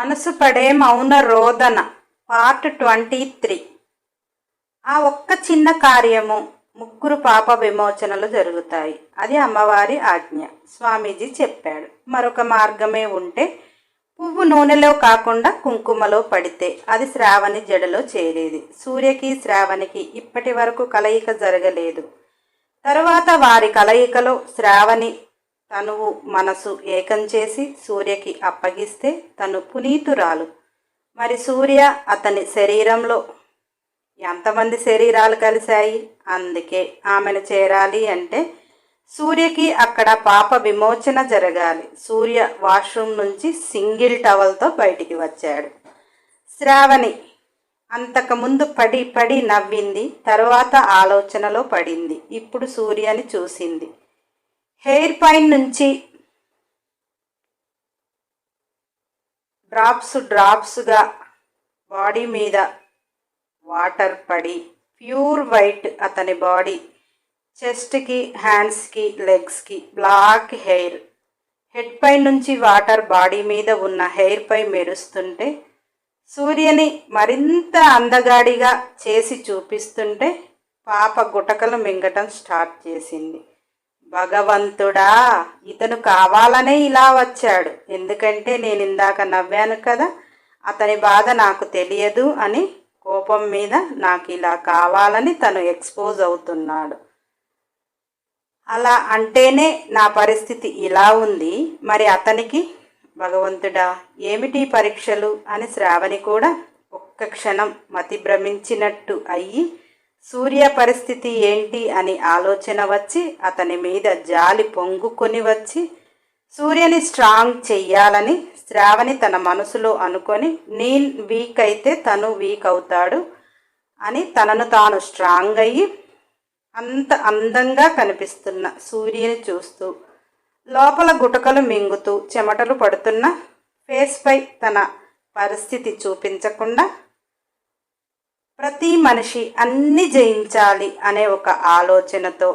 మనసు పడే మౌన రోదన పార్ట్ ట్వంటీ త్రీ. ఆ ఒక్క చిన్న కార్యము ముగ్గురు పాప విమోచనలు జరుగుతాయి. అది అమ్మవారి ఆజ్ఞ. స్వామీజీ చెప్పాడు. మరొక మార్గమే ఉంటే పువ్వు నూనెలో కాకుండా కుంకుమలో పడితే అది శ్రావణి జడలో చేరేది. సూర్యకి శ్రావణికి ఇప్పటి వరకు కలయిక జరగలేదు. తరువాత వారి కలయికలో శ్రావణి తనువు మనసు ఏకం చేసి సూర్యకి అప్పగిస్తే తను పునీతురాలు. మరి సూర్య అతని శరీరంలో ఎంతమంది శరీరాలు కలిశాయి? అందుకే ఆమెను చేరాలి అంటే సూర్యకి అక్కడ పాప విమోచన జరగాలి. సూర్య వాష్రూమ్ నుంచి సింగిల్ టవల్తో బయటికి వచ్చాడు. శ్రావణి అంతకుముందు పడి పడి నవ్వింది తరువాత ఆలోచనలో పడింది. ఇప్పుడు సూర్యని చూసింది. హెయిర్ పైన నుంచి డ్రాప్స్ డ్రాప్స్గా బాడీ మీద వాటర్ పడి ప్యూర్ వైట్ అతని బాడీ చెస్ట్కి హ్యాండ్స్కి లెగ్స్కి బ్లాక్ హెయిర్. హెడ్ పై నుంచి వాటర్ బాడీ మీద ఉన్న హెయిర్ పై మెరుస్తుంటే సూర్యని మరింత అందగాడిగా చేసి చూపిస్తుంటే పాప గుటకలు మింగటం స్టార్ట్ చేసింది. భగవంతుడా ఇతను కావాలనే ఇలా వచ్చాడు. ఎందుకంటే నేను ఇందాక నవ్వాను కదా అతని బాధ నాకు తెలియదు అని కోపం మీద నాకు ఇలా కావాలని తను ఎక్స్పోజ్ అవుతున్నాడు. అలా అంటేనే నా పరిస్థితి ఇలా ఉంది. మరి అతనికి భగవంతుడా ఏమిటి పరీక్షలు? అని శ్రావణి కూడా ఒక్క క్షణం మతి భ్రమించినట్టు అయ్యి సూర్య పరిస్థితి ఏంటి అని ఆలోచన వచ్చి అతని మీద జాలి పొంగుకొని వచ్చి సూర్యని స్ట్రాంగ్ చెయ్యాలని శ్రావణి తన మనసులో అనుకొని నేను వీక్ అయితే తను వీక్ అవుతాడు అని తనను తాను స్ట్రాంగ్ అయ్యి అంత అందంగా కనిపిస్తున్న సూర్యుని చూస్తూ లోపల గుటకలు మింగుతూ చెమటలు పడుతున్న ఫేస్పై తన పరిస్థితి చూపించకుండా ప్రతి మనిషి అన్ని జయించాలి అనే ఒక ఆలోచనతో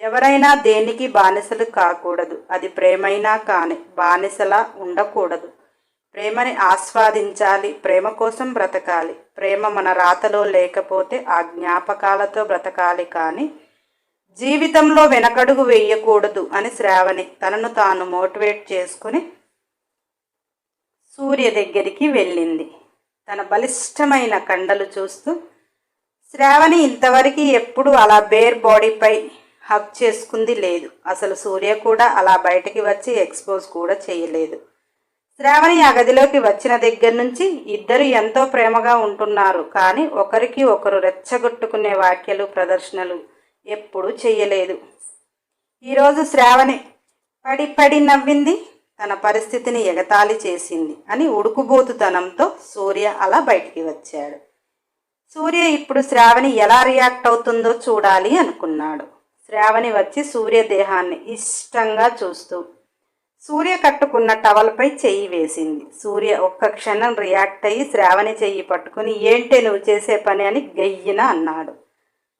ఎవరైనా దేనికి బానిసలు కాకూడదు. అది ప్రేమైనా కానీ బానిసలా ఉండకూడదు. ప్రేమని ఆస్వాదించాలి ప్రేమ కోసం బ్రతకాలి. ప్రేమ మన రాతలో లేకపోతే ఆ జ్ఞాపకాలతో బ్రతకాలి కానీ జీవితంలో వెనకడుగు వేయకూడదు అని శ్రావణి తనను తాను మోటివేట్ చేసుకుని సూర్య దగ్గరికి వెళ్ళింది. తన బలిష్టమైన కండలు చూస్తూ శ్రావణి ఇంతవరకు ఎప్పుడు అలా బేర్ బాడీపై హక్ చేసుకుంది లేదు. అసలు సూర్య కూడా అలా బయటికి వచ్చి ఎక్స్పోజ్ కూడా చేయలేదు. శ్రావణి ఆ గదిలోకి వచ్చిన దగ్గర నుంచి ఇద్దరు ఎంతో ప్రేమగా ఉంటున్నారు. కానీ ఒకరికి ఒకరు రెచ్చగొట్టుకునే వాక్యలు ప్రదర్శనలు ఎప్పుడూ చేయలేదు. ఈరోజు శ్రావణి పడి పడి నవ్వింది. తన పరిస్థితిని ఎగతాళి చేసింది అని ఉడుకుబోతుతనంతో సూర్య అలా బయటికి వచ్చాడు. సూర్య ఇప్పుడు శ్రావణి ఎలా రియాక్ట్ అవుతుందో చూడాలి అనుకున్నాడు. శ్రావణి వచ్చి సూర్య దేహాన్ని ఇష్టంగా చూస్తూ సూర్య కట్టుకున్న టవల్పై చెయ్యి వేసింది. సూర్య ఒక్క క్షణం రియాక్ట్ అయ్యి శ్రావణి చెయ్యి పట్టుకుని ఏంటే నువ్వు చేసే పని? అని గయ్యిన అన్నాడు.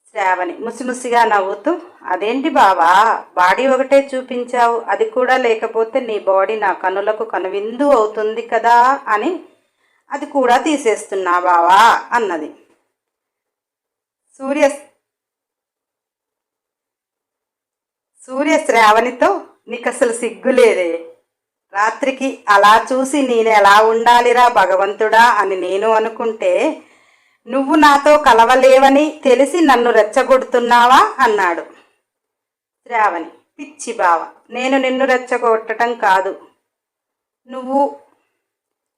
శ్రావణి. ముసిముసిగా నవ్వుతూ అదేంటి బావా బాడీ ఒకటే చూపించావు అది కూడా లేకపోతే నీ బాడీ నా కనులకు కనువిందు అవుతుంది కదా అని అది కూడా తీసేస్తున్నా బావా అన్నది. సూర్య సూర్య శ్రావణితో నీకు అసలు సిగ్గులేదే రాత్రికి అలా చూసి నేను ఎలా ఉండాలిరా భగవంతుడా అని నేను అనుకుంటే నువ్వు నాతో కలవలేవని తెలిసి నన్ను రెచ్చగొడుతున్నావా? అన్నాడు. శ్రావణి పిచ్చి బావ నేను నిన్ను రెచ్చగొట్టడం కాదు. నువ్వు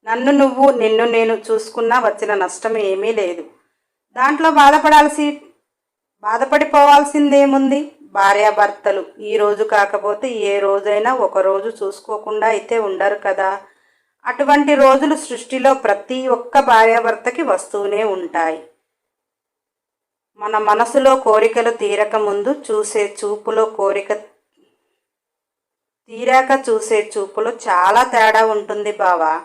నన్ను నువ్వు నిన్ను నేను చూసుకున్నా వచ్చిన నష్టం ఏమీ లేదు. దాంట్లో బాధపడాల్సి బాధపడిపోవాల్సిందేముంది? భార్యాభర్తలు ఈ రోజు కాకపోతే ఏ రోజైనా ఒక రోజు చూసుకోకుండా అయితే ఉండరు కదా. అటువంటి రోజులు సృష్టిలో ప్రతి ఒక్క భార్యాభర్తకి వస్తూనే ఉంటాయి. మన మనసులో కోరికలు తీరక ముందు చూసే చూపులో కోరిక తీరాక చూసే చూపులో చాలా తేడా ఉంటుంది బావా.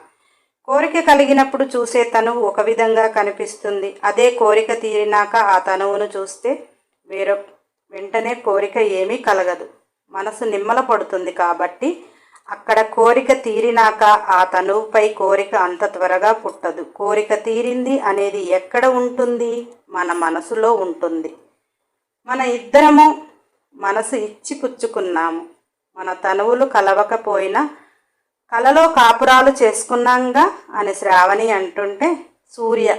కోరిక కలిగినప్పుడు చూసే తనువు ఒక విధంగా కనిపిస్తుంది. అదే కోరిక తీరినాక ఆ తనువును చూస్తే వేరొక వెంటనే కోరిక ఏమీ కలగదు. మనసు నిమ్మల పడుతుంది కాబట్టి అక్కడ కోరిక తీరినాక ఆ తనువుపై కోరిక అంత త్వరగా పుట్టదు. కోరిక తీరింది అనేది ఎక్కడ ఉంటుంది? మన మనసులో ఉంటుంది. మన ఇద్దరము మనసు ఇచ్చి పుచ్చుకున్నాము మన తనువులు కలవకపోయినా కలలో కాపురాలు చేసుకున్నాంగా అని శ్రావణి అంటుంటే సూర్య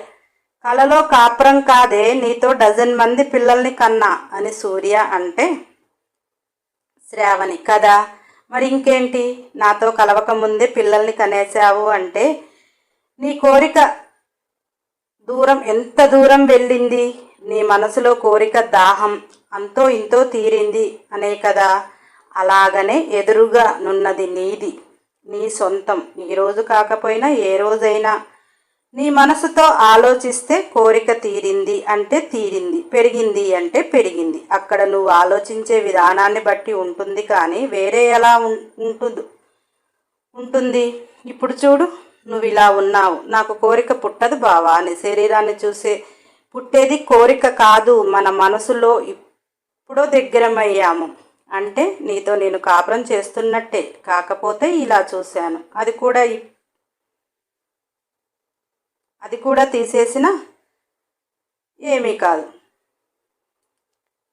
కలలో కాపురం కాదే నీతో డజన్ మంది పిల్లల్ని కన్నా అని సూర్య అంటే శ్రావణి కదా? మరి ఇంకేంటి? నాతో కలవక ముందే పిల్లల్ని కనేసావు అంటే నీ కోరిక దూరం ఎంత దూరం వెళ్ళింది? నీ మనసులో కోరిక దాహం అంతో ఇంతో తీరింది అనే కదా. అలాగనే ఎదురుగా నున్నది నీది నీ సొంతం. ఈ రోజు కాకపోయినా ఏ రోజైనా నీ మనసుతో ఆలోచిస్తే కోరిక తీరింది అంటే తీరింది పెరిగింది అంటే పెరిగింది. అక్కడ నువ్వు ఆలోచించే విధానాన్ని బట్టి ఉంటుంది కానీ వేరే ఎలా ఉం- ఉంటుంది ఉంటుంది? ఇప్పుడు చూడు నువ్వు ఇలా ఉన్నావు. నాకు కోరిక పుట్టదు బావా. అని శరీరాన్ని చూసే పుట్టేది కోరిక కాదు. మన మనసులో ఇప్పుడో దగ్గరమయ్యాము. అంటే నీతో నేను కాపురం చేస్తున్నట్టే. కాకపోతే ఇలా చూశాను. అది కూడా అది కూడా తీసేసిన ఏమీ కాదు.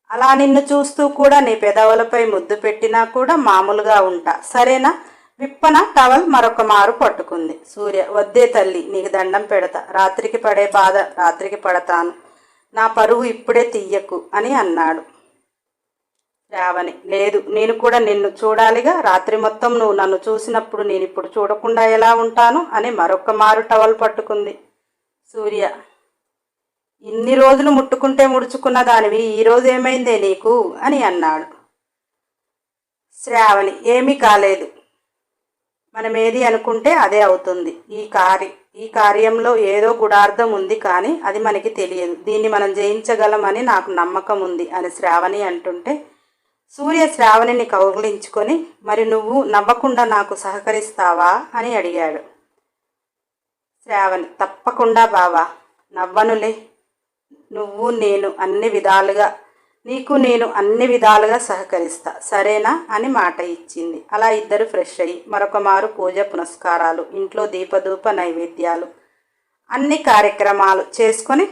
అలా నిన్ను చూస్తూ కూడా నీ పెదవులపై ముద్దు పెట్టినా కూడా మామూలుగా ఉంటా. సరేనా? విప్పన టవల్ మరొక మారు పట్టుకుంది. సూర్య వద్దే తల్లి నీకు దండం పెడతా. రాత్రికి పడే బాధ రాత్రికి పడతాను. నా పరువు ఇప్పుడే తీయకు అని అన్నాడు. రావని లేదు నేను కూడా నిన్ను చూడాలిగా. రాత్రి మొత్తం నువ్వు నన్ను చూసినప్పుడు నేను ఇప్పుడు చూడకుండా ఎలా ఉంటాను అని మరొక మారు టవల్ పట్టుకుంది. సూర్య ఇన్ని రోజులు ముట్టుకుంటే ముడుచుకున్న దానివి ఈరోజు ఏమైందే నీకు? అని అన్నాడు. శ్రావణి ఏమీ కాలేదు. మనం ఏది అనుకుంటే అదే అవుతుంది. ఈ కార్య ఈ కార్యంలో ఏదో గుడార్థం ఉంది కానీ అది మనకి తెలియదు. దీన్ని మనం జయించగలమని నాకు నమ్మకం ఉంది అని శ్రావణి అంటుంటే సూర్య శ్రావణిని కౌగిలించుకొని మరి నువ్వు నవ్వకుండా నాకు సహకరిస్తావా? అని అడిగాడు. శ్రావణి. తప్పకుండా బావా నవ్వనులే. నువ్వు నేను అన్ని విధాలుగా నీకు నేను అన్ని విధాలుగా సహకరిస్తా. సరేనా అని మాట ఇచ్చింది. అలా ఇద్దరు ఫ్రెష్ అయ్యి మరొక మారు పూజ పునస్కారాలు ఇంట్లో దీపధూప నైవేద్యాలు అన్ని కార్యక్రమాలు చేసుకొని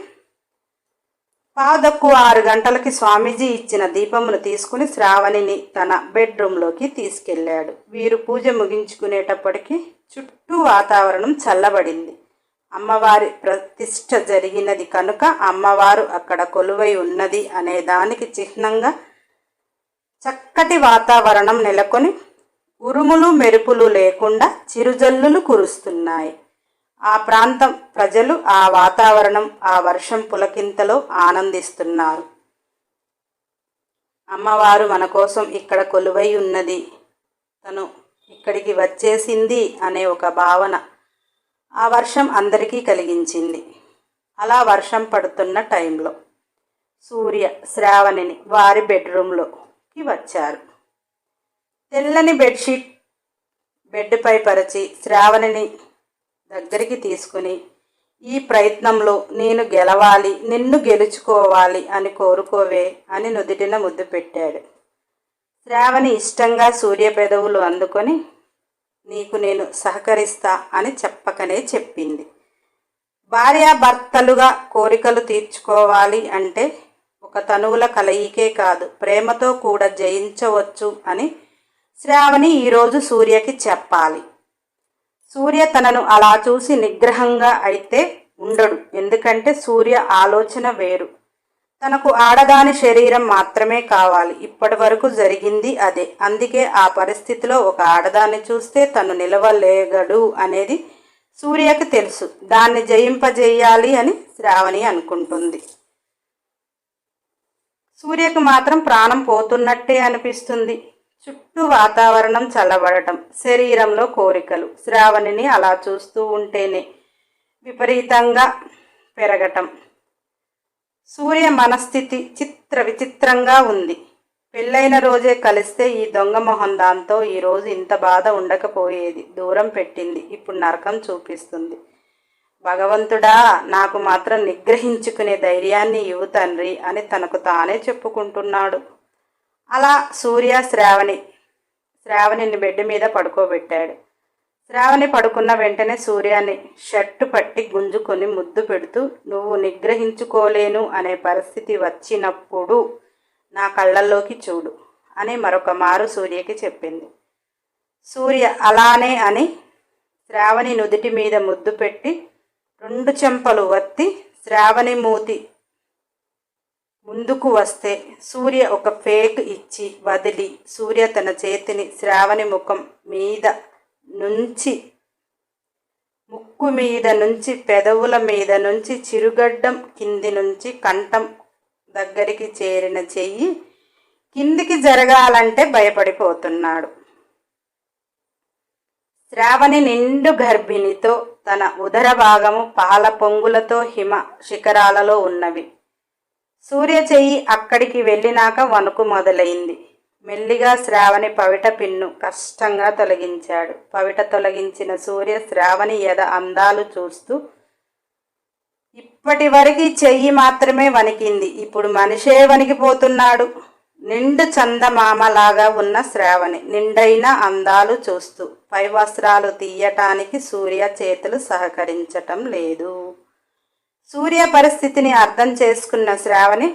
పాదక్కు ఆరు గంటలకి స్వామీజీ ఇచ్చిన దీపమును తీసుకుని శ్రావణిని తన బెడ్రూమ్లోకి తీసుకెళ్ళాడు. వీరు పూజ ముగించుకునేటప్పటికి చుట్టూ వాతావరణం చల్లబడింది. అమ్మవారి ప్రతిష్ట జరిగినది కనుక అమ్మవారు అక్కడ కొలువై ఉన్నది అనే దానికి చిహ్నంగా చక్కటి వాతావరణం నెలకొని ఉరుములు మెరుపులు లేకుండా చిరుజల్లులు కురుస్తున్నాయి. ఆ ప్రాంతం ప్రజలు ఆ వాతావరణం ఆ వర్షం పులకింతలో ఆనందిస్తున్నారు. అమ్మవారు మన కోసం ఇక్కడ కొలువై ఉన్నది. తను ఇక్కడికి వచ్చేసింది అనే ఒక భావన ఆ వర్షం అందరికీ కలిగించింది. అలా వర్షం పడుతున్న టైంలో సూర్య శ్రావణిని వారి బెడ్రూమ్లోకి వచ్చారు. తెల్లని బెడ్షీట్ బెడ్పై పరిచి శ్రావణిని దగ్గరికి తీసుకుని ఈ ప్రయత్నంలో నేను గెలవాలి నిన్ను గెలుచుకోవాలి అని కోరుకోవే అని నుదిటిన ముద్దు పెట్టాడు. శ్రావణి ఇష్టంగా సూర్య పెదవులు అందుకొని నీకు నేను సహకరిస్తా అని చెప్పకనే చెప్పింది. భార్యాభర్తలుగా కోరికలు తీర్చుకోవాలి అంటే ఒక తనువుల కలయికే కాదు ప్రేమతో కూడా జయించవచ్చు అని శ్రావణి ఈరోజు సూర్యకి చెప్పాలి. సూర్య తనను అలా చూసి నిగ్రహంగా అయితే ఉండడు ఎందుకంటే సూర్య ఆలోచన వేరు. తనకు ఆడదాని శరీరం మాత్రమే కావాలి. ఇప్పటి వరకు జరిగింది అదే. అందుకే ఆ పరిస్థితిలో ఒక ఆడదాన్ని చూస్తే తను నిలవలేగడు అనేది సూర్యకి తెలుసు. దాన్ని జయింపజేయాలి అని శ్రావణి అనుకుంటుంది. సూర్యకు మాత్రం ప్రాణం పోతున్నట్టే అనిపిస్తుంది. చుట్టూ వాతావరణం చల్లబడటం శరీరంలో కోరికలు. శ్రావణిని అలా చూస్తూ ఉంటేనే విపరీతంగా పెరగటం. సూర్య మనస్థితి చిత్ర విచిత్రంగా ఉంది. పెళ్ళైన రోజే కలిస్తే ఈ దొంగ మొహం దాంతో ఈరోజు ఇంత బాధ ఉండకపోయేది. దూరం పెట్టింది. ఇప్పుడు నరకం చూపిస్తుంది. భగవంతుడా నాకు మాత్రం నిగ్రహించుకునే ధైర్యాన్ని ఇవ్వు తండ్రి అని తనకు తానే చెప్పుకుంటున్నాడు. అలా సూర్య శ్రావణి శ్రావణిని బెడ్ మీద పడుకోబెట్టాడు. శ్రావణి పడుకున్న వెంటనే సూర్యాన్ని షర్టు పట్టి గుంజుకొని ముద్దు పెడుతూ నువ్వు నిగ్రహించుకోలేను అనే పరిస్థితి వచ్చినప్పుడు నా కళ్ళల్లోకి చూడు అని మరొక మారు సూర్యకి చెప్పింది. సూర్య అలానే అని శ్రావణి నుదిటి మీద ముద్దు పెట్టి రెండు చెంపలు వత్తి శ్రావణి మూతి ముందుకు వస్తే సూర్య ఒక ఫేక్ ఇచ్చి వదిలి సూర్య తన చేతిని శ్రావణి ముఖం మీద నుంచి ముక్కు మీద నుంచి పెదవుల మీద నుంచి చిరుగడ్డం కింది నుంచి కంఠం దగ్గరికి చేరిన చెయ్యి కిందికి జరగాలంటే భయపడిపోతున్నాడు. శ్రావణి నిండు గర్భిణితో తన ఉదర భాగము పాల పొంగులతో హిమ శిఖరాలలో ఉన్నవి. సూర్య చెయ్యి అక్కడికి వెళ్ళినాక వణుకు మొదలైంది. మెల్లిగా శ్రావణి పవిట పిన్ను కష్టంగా తొలగించాడు. పవిట తొలగించిన సూర్య శ్రావణి యద అందాలు చూస్తూ ఇప్పటి వరకు చెయ్యి మాత్రమే వణికింది. ఇప్పుడు మనిషే వణికిపోతున్నాడు. నిండు చందమామలాగా ఉన్న శ్రావణి నిండైన అందాలు చూస్తూ పై వస్త్రాలు తీయటానికి సూర్య చేతులు సహకరించటం లేదు. సూర్య పరిస్థితిని అర్థం చేసుకున్న శ్రావణి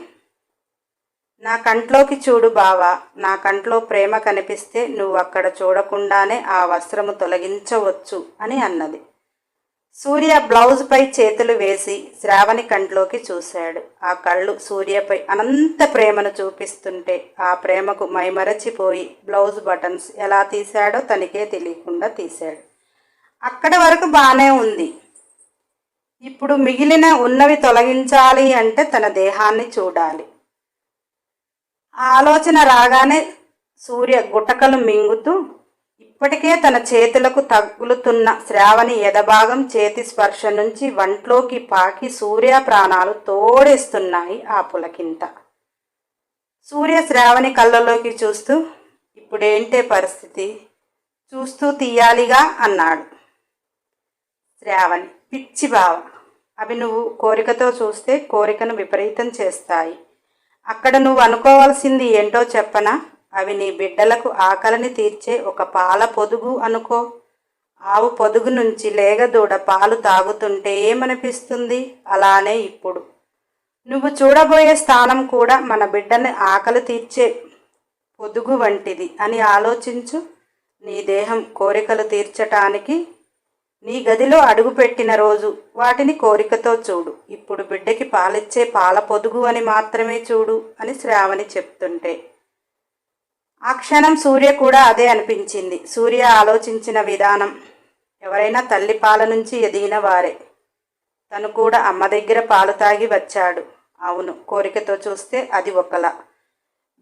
నా కంట్లోకి చూడు బావా నా కంట్లో ప్రేమ కనిపిస్తే నువ్వు అక్కడ చూడకుండానే ఆ వస్త్రము తొలగించవచ్చు అని అన్నది. సూర్య బ్లౌజ్పై చేతులు వేసి శ్రావణి కంట్లోకి చూశాడు. ఆ కళ్ళు సూర్యపై అనంత ప్రేమను చూపిస్తుంటే ఆ ప్రేమకు మైమరచిపోయి బ్లౌజ్ బటన్స్ ఎలా తీశాడో తనకే తెలియకుండా తీశాడు. అక్కడి వరకు బాగానే ఉంది. ఇప్పుడు మిగిలిన ఉన్నవి తొలగించాలి అంటే తన దేహాన్ని చూడాలి. ఆలోచన రాగానే సూర్య గుటకలు మింగుతూ ఇప్పటికే తన చేతులకు తగులుతున్న శ్రావణి ఎదభాగం చేతి స్పర్శ నుంచి వంట్లోకి పాకి సూర్య ప్రాణాలు తోడేస్తున్నాయి ఆ పులకింత సూర్య శ్రావణి కళ్ళలోకి చూస్తూ ఇప్పుడేంటే పరిస్థితి? చూస్తూ తీయాలిగా అన్నాడు. శ్రావణి పిచ్చి బావ అవి నువ్వు కోరికతో చూస్తే కోరికను విపరీతం చేస్తాయి. అక్కడ నువ్వు అనుకోవాల్సింది ఏంటో చెప్పనా? అవి నీ బిడ్డలకు ఆకలిని తీర్చే ఒక పాల పొదుగు అనుకో. ఆవు పొదుగు నుంచి లేగదూడ పాలు తాగుతుంటే ఏమనిపిస్తుంది? అలానే ఇప్పుడు. నువ్వు చూడబోయే స్థానం కూడా మన బిడ్డని ఆకలి తీర్చే పొదుగు వంటిది అని ఆలోచించు. నీ దేహం కోరికలు తీర్చటానికి నీ గదిలో అడుగుపెట్టిన రోజు వాటిని కోరికతో చూడు. ఇప్పుడు బిడ్డకి పాలిచ్చే పాల పొదుగు అని మాత్రమే చూడు అని శ్రావణి చెప్తుంటే. ఆ క్షణం సూర్య కూడా అదే అనిపించింది. సూర్య ఆలోచించిన విధానం. ఎవరైనా తల్లి పాల నుంచి ఎదిగిన వారే. తను కూడా అమ్మ దగ్గర పాలు తాగి వచ్చాడు. అవును కోరికతో చూస్తే అది ఒకలా.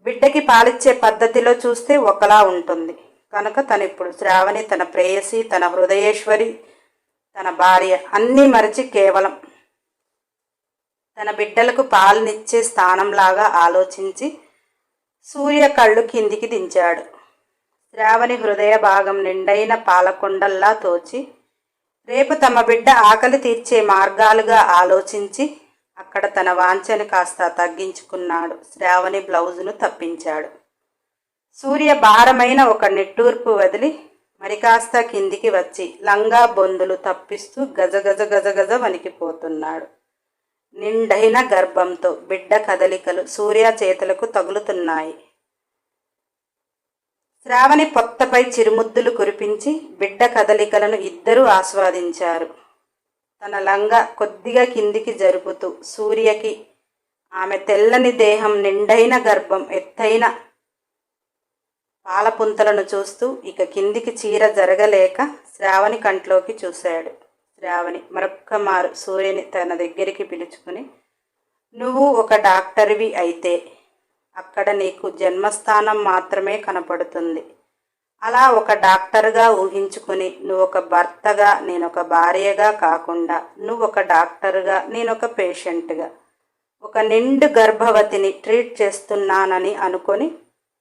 బిడ్డకి పాలిచ్చే పద్ధతిలో చూస్తే ఒకలా ఉంటుంది. కనుక తను ఇప్పుడు శ్రావణి తన ప్రేయసి తన హృదయేశ్వరి తన భార్య అన్నీ మరిచి కేవలం తన బిడ్డలకు పాలనిచ్చే స్థానంలాగా ఆలోచించి సూర్య కళ్ళు కిందికి దించాడు. శ్రావణి హృదయ భాగం నిండైన పాలకొండల్లా తోచి రేపు తమ బిడ్డ ఆకలి తీర్చే మార్గాలుగా ఆలోచించి అక్కడ తన వాంఛను కాస్త తగ్గించుకున్నాడు. శ్రావణి బ్లౌజును తప్పించాడు. సూర్య భారమైన ఒక నిట్టూర్పు వదిలి మరికాస్త కిందికి వచ్చి లంగా బొందులు తప్పిస్తూ గజ గజ గజ గజ వణికిపోతున్నాడు. నిండైన గర్భంతో బిడ్డ కదలికలు సూర్య చేతులకు తగులుతున్నాయి. శ్రావణి పొత్తపై చిరుముద్దులు కురిపించి బిడ్డ కదలికలను ఇద్దరూ ఆస్వాదించారు. తన లంగా కొద్దిగా కిందికి జరుపుతూ సూర్యకి ఆమె తెల్లని దేహం నిండైన గర్భం ఎత్తైన పాలపుంతలను చూస్తూ ఇక కిందికి చీర జరగలేక శ్రావణి కంట్లోకి చూశాడు. శ్రావణి మరొక్క మారు సూర్యుని తన దగ్గరికి పిలుచుకుని నువ్వు ఒక డాక్టర్వి అయితే అక్కడ నీకు జన్మస్థానం మాత్రమే కనపడుతుంది. అలా ఒక డాక్టర్గా ఊహించుకుని నువ్వు ఒక భర్తగా నేనొక భార్యగా కాకుండా నువ్వు ఒక డాక్టర్గా నేనొక పేషెంట్గా. ఒక నిండు గర్భవతిని ట్రీట్ చేస్తున్నానని అనుకొని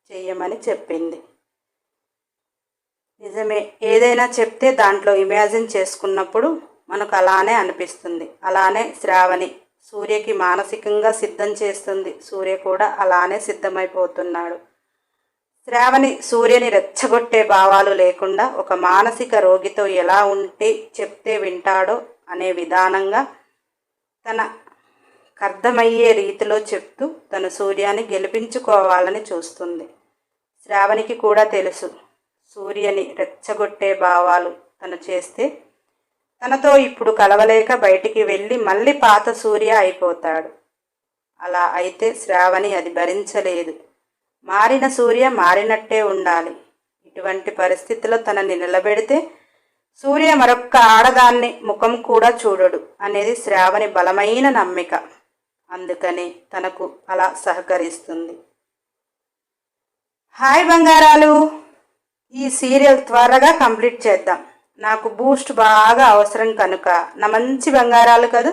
చేయమని చెప్పింది. నిజమే ఏదైనా చెప్తే దాంట్లో ఇమాజిన్ చేసుకున్నప్పుడు మనకు అలానే అనిపిస్తుంది. అలానే శ్రావణి సూర్యకి మానసికంగా సిద్ధం చేస్తుంది. సూర్య కూడా అలానే సిద్ధమైపోతున్నాడు. శ్రావణి సూర్యని రెచ్చగొట్టే భావాలు లేకుండా ఒక మానసిక రోగితో ఎలా ఉంటే చెప్తే వింటాడో అనే విధానంగా తన అర్థమయ్యే రీతిలో చెప్తూ తన సూర్యాన్ని గెలిపించుకోవాలని చూస్తుంది. శ్రావణికి కూడా తెలుసు. సూర్యని రెచ్చగొట్టే భావాలు తను చేస్తే తనతో ఇప్పుడు కలవలేక బయటికి వెళ్ళి మళ్ళీ పాత సూర్య అయిపోతాడు. అలా అయితే శ్రావణి అది భరించలేదు. మారిన సూర్య మారినట్టే ఉండాలి. ఇటువంటి పరిస్థితిలో తనని నిలబెడితే సూర్య మరొక్క ఆడదాన్ని ముఖం కూడా చూడడు అనేది శ్రావణి బలమైన నమ్మిక. అందుకని తనకు అలా సహకరిస్తుంది. హాయ్ బంగారాలు. ఈ సీరియల్ త్వరగా కంప్లీట్ చేద్దాం. నాకు బూస్ట్ బాగా అవసరం కనుక. నా మంచి బంగారాలు కదా.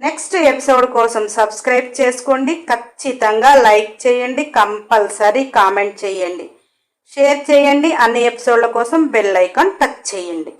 నెక్స్ట్ ఎపిసోడ్ కోసం సబ్స్క్రైబ్ చేసుకోండి. ఖచ్చితంగా లైక్ చేయండి. కంపల్సరీ కామెంట్ చేయండి. షేర్ చేయండి. అన్ని ఎపిసోడ్ల కోసం బెల్ ఐకాన్ టచ్ చేయండి.